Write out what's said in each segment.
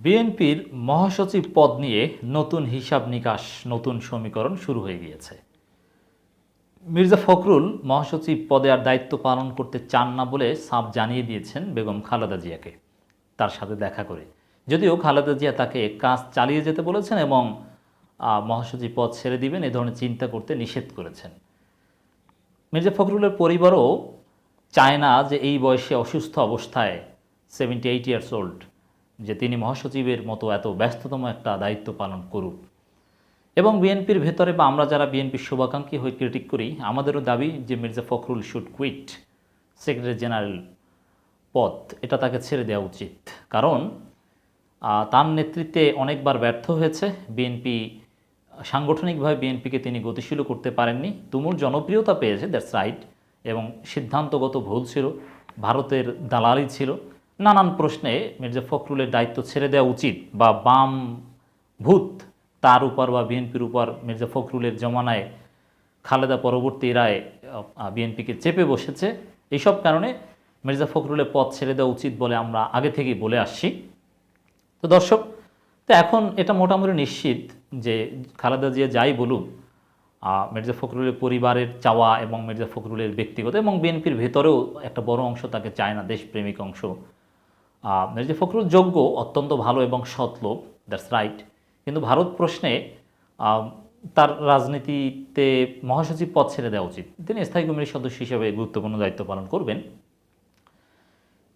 বিএনপির মহাসচিব পদ নিয়ে নতুন হিসাব নিকাশ, নতুন সমীকরণ শুরু হয়ে গিয়েছে। মির্জা ফখরুল মহাসচিব পদে আর দায়িত্ব পালন করতে চান না বলে সাফ জানিয়ে দিয়েছেন বেগম খালেদা জিয়াকে। তার সাথে দেখা করে। যদিও খালেদা জিয়া তাকে কাজ চালিয়ে যেতে বলেছেন এবং মহাসচিব পদ ছেড়ে দিবেন, এ ধরনের চিন্তা করতে নিষেধ করেছেন। মির্জা ফখরুলের পরিবারও চায় না যে এই বয়সে অসুস্থ অবস্থায় সেভেন্টি এইট ইয়ার্স ওল্ড যে তিনি মহাসচিবের মতো এত ব্যস্ততম একটা দায়িত্ব পালন করুক এবং বিএনপির ভেতরে বা আমরা যারা বিএনপির শুভাকাঙ্ক্ষী হয়ে ক্রিটিক করি, আমাদেরও দাবি যে Mirza Fakhrul should quit secretary general পদ। এটা তাকে ছেড়ে দেওয়া উচিত। কারণ তার নেতৃত্বে অনেকবার ব্যর্থ হয়েছে। বিএনপি, সাংগঠনিকভাবে বিএনপিকে তিনি গতিশীল করতে পারেননি। তুমুল জনপ্রিয়তা পেয়েছে দ্যাটস রাইট এবং সিদ্ধান্তগত ভুল ছিল। ভারতের দালালি ছিল। নানান প্রশ্নে মির্জা ফখরুলের দায়িত্ব ছেড়ে দেওয়া উচিত বা বাম ভূত তার উপর বা বিএনপির উপর মির্জা ফখরুলের জমানায় খালেদা পরবর্তী রায় বিএনপিকে চেপে বসেছে। এইসব কারণে মির্জা ফখরুলের পথ ছেড়ে দেওয়া উচিত বলে আমরা আগে থেকেই বলে আসছি। তো দর্শক, তো এখন এটা মোটামুটি নিশ্চিত যে খালেদা জিয়া যাই বলুক মির্জা ফখরুলের পরিবারের চাওয়া এবং মির্জা ফখরুলের ব্যক্তিগত এবং বিএনপির ভেতরেও একটা বড় অংশ তাকে চায় না, দেশপ্রেমিক অংশ। মির্জা ফখরুল যোগ্য, অত্যন্ত ভালো এবং সৎ লোক দ্যাটস রাইট কিন্তু ভারত প্রশ্নে তার রাজনীতিতে মহাসচিব পদ ছেড়ে দেওয়া উচিত। তিনি স্থায়ী কমিটির সদস্য হিসেবে গুরুত্বপূর্ণ দায়িত্ব পালন করবেন।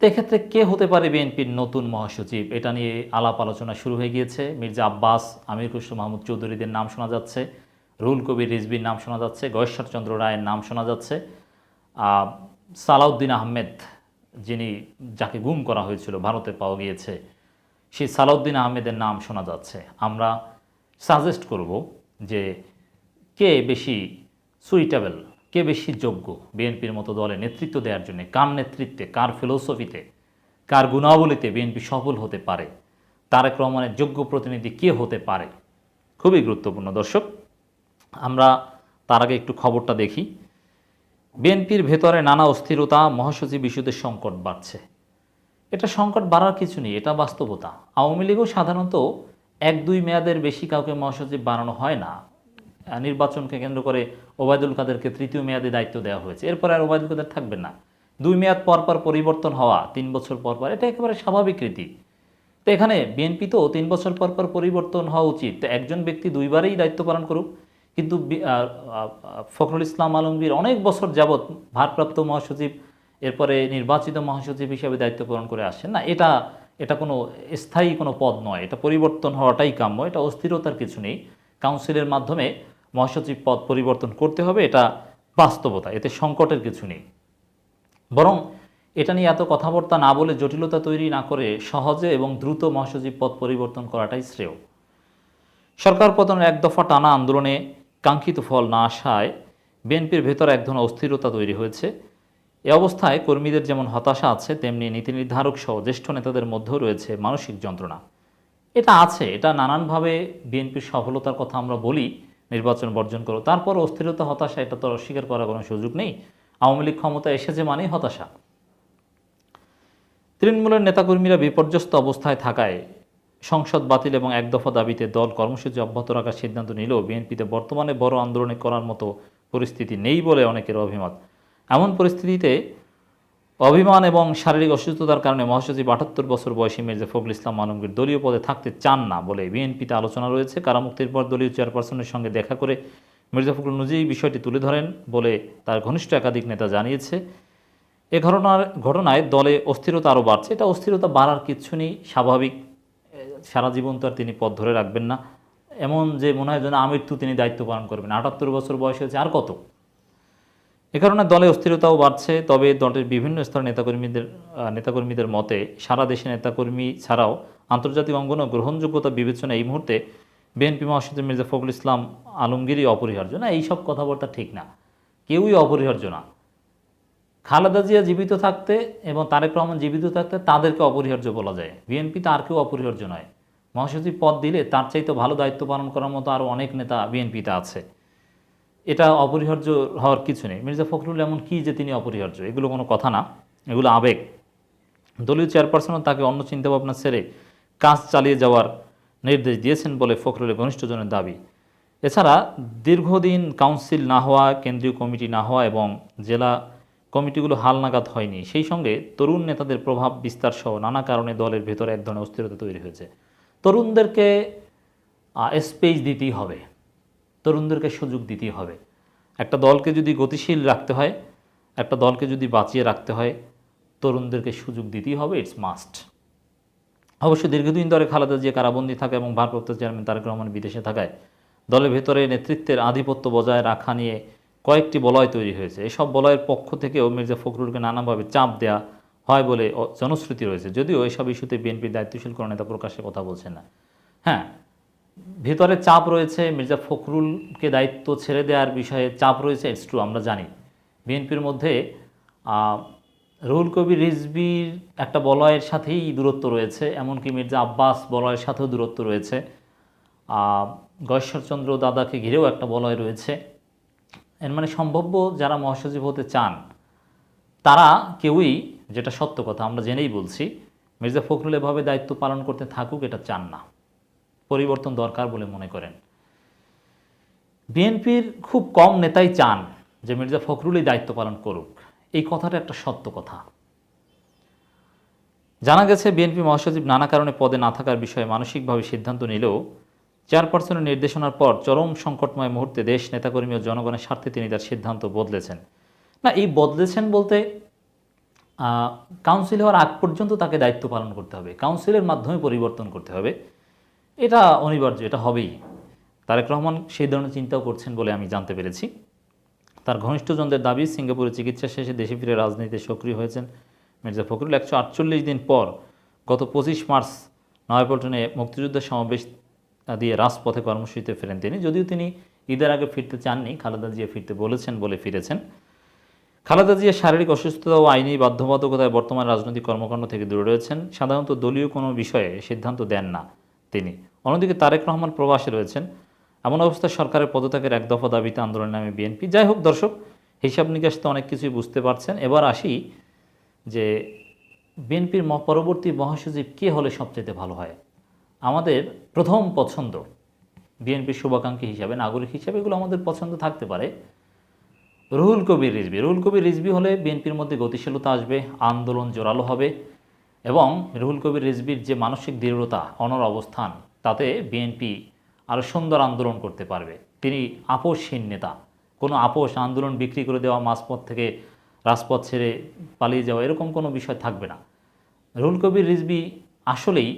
এক্ষেত্রে কে হতে পারে বিএনপির নতুন মহাসচিব? এটা নিয়ে আলাপ আলোচনা শুরু হয়ে গিয়েছে। মির্জা আব্বাস, আমির খুসরু মাহমুদ চৌধুরীদের নাম শোনা যাচ্ছে। রুল কবির রিজবির নাম শোনা যাচ্ছে। গয়েশ্বরচন্দ্র রায়ের নাম শোনা যাচ্ছে। সালাউদ্দিন আহমেদ যিনি যাকে গুম করা হয়েছিল, ভারতে পাওয়া গিয়েছে সেই সালাউদ্দিন আহমেদের নাম শোনা যাচ্ছে। আমরা সাজেস্ট করব যে কে বেশি সুইটেবল কে বেশি যোগ্য বিএনপির মতো দলে নেতৃত্ব দেওয়ার জন্য, কার নেতৃত্বে, কার ফিলোসফিতে কার গুণাবলীতে বিএনপি সফল হতে পারে, তারেক রহমানের যোগ্য প্রতিনিধি কে হতে পারে, খুবই গুরুত্বপূর্ণ। দর্শক, আমরা তার আগে একটু খবরটা দেখি। বিএনপির ভেতরে নানা অস্থিরতা, মহাসচিব ইস্যুতে সংকট বাড়ছে। এটা সংকট বাড়ার কিছু নেই, এটা বাস্তবতা। আওয়ামী লীগও সাধারণত এক দুই মেয়াদের বেশি কাউকে মহাসচিব বানানো হয় না। নির্বাচনকে কেন্দ্র করে ওবায়দুল কাদেরকে তৃতীয় মেয়াদে দায়িত্ব দেওয়া হয়েছে। এরপর আর ওবায়দুল কাদের থাকবেন না। দুই মেয়াদ পর পর পরিবর্তন হওয়া, তিন বছর পর পর, এটা একেবারে স্বাভাবিক রীতি। তো এখানে বিএনপি তো তিন বছর পর পর পরিবর্তন হওয়া উচিত। তো একজন ব্যক্তি দুইবারেই দায়িত্ব পালন করুক কিন্তু ফখরুল ইসলাম আলমগীর অনেক বছর যাবৎ ভারপ্রাপ্ত মহাসচিব, এরপরে নির্বাচিত মহাসচিব হিসেবে দায়িত্ব পালন করে আসছেন। না, এটা এটা কোনো স্থায়ী কোনো পদ নয়, এটা পরিবর্তন হওয়াটাই কাম্য, এটা অস্থিরতার কিছু নেই। কাউন্সিলের মাধ্যমে মহাসচিব পদ পরিবর্তন করতে হবে, এটা বাস্তবতা, এতে সংকটের কিছু নেই। বরং এটা নিয়ে এত কথাবার্তা না বলে জটিলতা তৈরি না করে সহজে এবং দ্রুত মহাসচিব পদ পরিবর্তন করাটাই শ্রেয়। সরকার পতনের এক দফা টানা আন্দোলনে কাঙ্ক্ষিত ফল না আসায় বিএনপির ভেতর এক ধরনের অস্থিরতা তৈরি হয়েছে। এ অবস্থায় কর্মীদের যেমন হতাশা আছে, তেমনি নীতি নির্ধারক সহ জ্যেষ্ঠ নেতাদের মধ্যেও রয়েছে মানসিক যন্ত্রণা। এটা আছে, এটা নানানভাবে বিএনপির সফলতার কথা আমরা বলি, নির্বাচন বর্জন করো। তারপর অস্থিরতা, হতাশা, এটা তো অস্বীকার করার কোনো সুযোগ নেই। আওয়ামী লীগ ক্ষমতা এসেছে মানেই হতাশা। তৃণমূলের নেতাকর্মীরা বিপর্যস্ত অবস্থায় থাকায় সংসদ বাতিল এবং এক দফা দাবিতে দল কর্মসূচি অব্যাহত রাখার সিদ্ধান্ত নিলেও বিএনপিতে বর্তমানে বড় আন্দোলনে করার মতো পরিস্থিতি নেই বলে অনেকের অভিমত। এমন পরিস্থিতিতে অভিমান এবং শারীরিক অসুস্থতার কারণে মহাসচিব আটাত্তর বছর বয়সী মির্জা ফখরুল ইসলাম আলমগীর দলীয় পদে থাকতে চান না বলে বিএনপিতে আলোচনা রয়েছে। কারামুক্তির পর দলীয় চেয়ারপারসনের সঙ্গে দেখা করে মির্জা ফখরুল নিজেই বিষয়টি তুলে ধরেন বলে তার ঘনিষ্ঠ একাধিক নেতা জানিয়েছে। এ ঘটনার, ঘটনায় দলে অস্থিরতা আরও বাড়ছে। এটা অস্থিরতা বাড়ার কিচ্ছু নেই, স্বাভাবিক। সারা জীবন তো আর তিনি পদ ধরে রাখবেন না। এমন যে মনে হয় যেন আমৃত্যু তিনি দায়িত্ব পালন করবেন। আটাত্তর বছর বয়স হয়েছে আর কত? এ কারণে দলে অস্থিরতাও বাড়ছে, তবে দলের বিভিন্ন স্তরের নেতাকর্মীদের নেতাকর্মীদের মতে সারা দেশে নেতাকর্মী ছাড়াও আন্তর্জাতিক অঙ্গন গ্রহণযোগ্যতা বিবেচনা এই মুহূর্তে বিএনপি মহাসচিব মির্জা ফখরুল ইসলাম আলমগীরই অপরিহার্য। না এইসব কথাবার্তা ঠিক না। কেউই অপরিহার্য না। খালেদা জিয়া জীবিত থাকতে এবং তারেক রহমান জীবিত থাকতে তাদেরকে অপরিহার্য বলা যায়। বিএনপি তো আর কেউ অপরিহার্য নয়। মহাসচিব পদ দিলে তার চাইতে ভালো দায়িত্ব পালন করার মতো আরও অনেক নেতা বিএনপিতে আছে। এটা অপরিহার্য হওয়ার কিছু নেই। মির্জা ফখরুল এমন কি যে তিনি অপরিহার্য? এগুলো কোনো কথা না। এগুলো আবেগ। দলীয় চেয়ারপারসনও তাকে অন্য চিন্তাভাবনা ছেড়ে কাজ চালিয়ে যাওয়ার নির্দেশ দিয়েছেন বলে ফখরুলের ঘনিষ্ঠজনের দাবি। এছাড়া দীর্ঘদিন কাউন্সিল না হওয়া, কেন্দ্রীয় কমিটি না হওয়া এবং জেলা কমিটিগুলো হালনাগাদ হয়নি। সেই সঙ্গে তরুণ নেতাদের প্রভাব বিস্তার সহ নানা কারণে দলের ভেতরে এক ধরনের অস্থিরতা তৈরি হয়েছে। তরুণদেরকে স্পেস দিতেই হবে। তরুণদেরকে সুযোগ দিতেই হবে। একটা দলকে যদি গতিশীল রাখতে হয়, একটা দলকে যদি বাঁচিয়ে রাখতে হয়, তরুণদেরকে সুযোগ দিতেই হবে ইটস মাস্ট অবশ্য দীর্ঘদিন ধরে খালেদা জিয়া কারাবন্দী থাকা এবং ভারপ্রাপ্ত চেয়ারম্যান তারেক রহমান বিদেশে থাকায় দলের ভেতরে নেতৃত্বের আধিপত্য বজায় রাখা নিয়ে কয়েকটি বলয় তৈরি হয়েছে। এসব বলয়ের পক্ষ থেকেও মির্জা ফখরুলকে নানাভাবে চাপ দেওয়া হয় বলে জনশ্রুতি রয়েছে। যদিও এসব ইস্যুতে বিএনপির দায়িত্বশীল কোনো নেতা প্রকাশ্যে কথা বলছেন না। হ্যাঁ ভেতরে চাপ রয়েছে, মির্জা ফখরুলকে দায়িত্ব ছেড়ে দেওয়ার বিষয়ে চাপ রয়েছে ইটস ট্রু আমরা জানি। বিএনপির মধ্যে রুহুল কবির রিজবির একটা বলয়ের সাথেই দূরত্ব রয়েছে, এমনকি মির্জা আব্বাস বলয়ের সাথেও দূরত্ব রয়েছে। গয়েশ্বরচন্দ্র দাদাকে ঘিরেও একটা বলয় রয়েছে। এর মানে সম্ভাব্য যারা মহাসচিব হতে চান, তারা কেউই যেটা সত্য কথা, আমরা জেনেই বলছি, মির্জা ফখরুল এভাবে দায়িত্ব পালন করতে থাকুক, এটা চান না। পরিবর্তন দরকার বলে মনে করেন। বিএনপির খুব কম নেতাই চান যে মির্জা ফখরুলই দায়িত্ব পালন করুক। এই কথাটা একটা সত্য কথা। জানা গেছে, বিএনপি মহাসচিব নানা কারণে পদে না থাকার বিষয়ে মানসিকভাবে সিদ্ধান্ত নিলেও চেয়ারপারসনের নির্দেশনার পর চরম সংকটময় মুহূর্তে দেশ নেতাকর্মী ও জনগণের স্বার্থে তিনি তার সিদ্ধান্ত বদলেছেন। না, এই বদলেছেন বলতে কাউন্সিল হওয়ার আগ পর্যন্ত তাকে দায়িত্ব পালন করতে হবে। কাউন্সিলের মাধ্যমে পরিবর্তন করতে হবে। এটা অনিবার্য, এটা হবেই। তারেক রহমান সেই ধরনের চিন্তাও করছেন বলে আমি জানতে পেরেছি। তার ঘনিষ্ঠজনদের দাবি, সিঙ্গাপুরে চিকিৎসা শেষে দেশে ফিরে রাজনীতিতে সক্রিয় হয়েছেন মির্জা ফখরুল। একশো আটচল্লিশ দিন পর গত পঁচিশ মার্চ নয়াপল্টনে মুক্তিযুদ্ধের সমাবেশ দিয়ে রাজপথে কর্মসূচিতে ফেরেন তিনি। যদিও তিনি ঈদের আগে ফিরতে চাননি, খালেদা জিয়া ফিরতে বলেছেন বলে ফিরেছেন। খালেদা জিয়া শারীরিক অসুস্থতা ও আইনি বাধ্যবাধকতায় বর্তমান রাজনৈতিক কর্মকাণ্ড থেকে দূরে রয়েছেন। সাধারণত দলীয় কোনো বিষয়ে সিদ্ধান্ত দেন না তিনি। অন্যদিকে তারেক রহমান প্রবাসে রয়েছেন। এমন অবস্থায় সরকারের পদত্যাগের এক দফা দাবিতে আন্দোলন নামে বিএনপি। যাই হোক দর্শক, হিসাব নিকাশ তো অনেক কিছুই বুঝতে পারছেন। এবার আসি যে বিএনপির পরবর্তী মহাসচিব কে হলে সবচেয়ে ভালো হয়? আমাদের প্রথম পছন্দ বিএনপির শুভাকাঙ্ক্ষী হিসাবে, নাগরিক হিসাবে এগুলো আমাদের পছন্দ থাকতে পারে। রুহুল কবির রিজবি রুহুল কবির রিজবি হলে বিএনপির মধ্যে গতিশীলতা আসবে, আন্দোলন জোরালো হবে এবং রুহুল কবির রিজবির যে মানসিক দৃঢ়তা, অনর অবস্থান, তাতে বিএনপি আরও সুন্দর আন্দোলন করতে পারবে। তিনি আপোষহীন নেতা। কোনো আপোষ আন্দোলন বিক্রি করে দেওয়া, মাঝপথ থেকে রাজপথ ছেড়ে পালিয়ে যাওয়া এরকম কোনো বিষয় থাকবে না। রুহুল কবির রিজবি আসলেই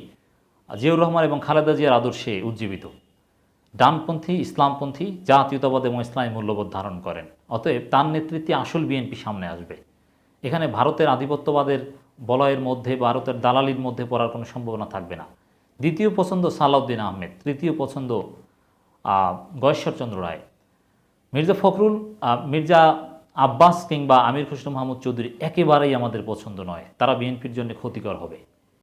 জিয়াউর রহমান এবং খালেদা জিয়ার আদর্শে উজ্জীবিত। ডানপন্থী, ইসলামপন্থী, জাতীয়তাবাদ এবং ইসলামী মূল্যবোধ ধারণ করেন। অতএব তার নেতৃত্বে আসল বিএনপি সামনে আসবে। এখানে ভারতের আধিপত্যবাদের বলয়ের মধ্যে, ভারতের দালালির মধ্যে পড়ার কোনো সম্ভাবনা থাকবে না। দ্বিতীয় পছন্দ সালাউদ্দিন আহমেদ, তৃতীয় পছন্দ গয়েশ্বরচন্দ্র রায়। মির্জা ফখরুল মির্জা আব্বাস কিংবা আমির খুসরো মাহমুদ চৌধুরী একেবারেই আমাদের পছন্দ নয়। তারা বিএনপির জন্য ক্ষতিকর হবে।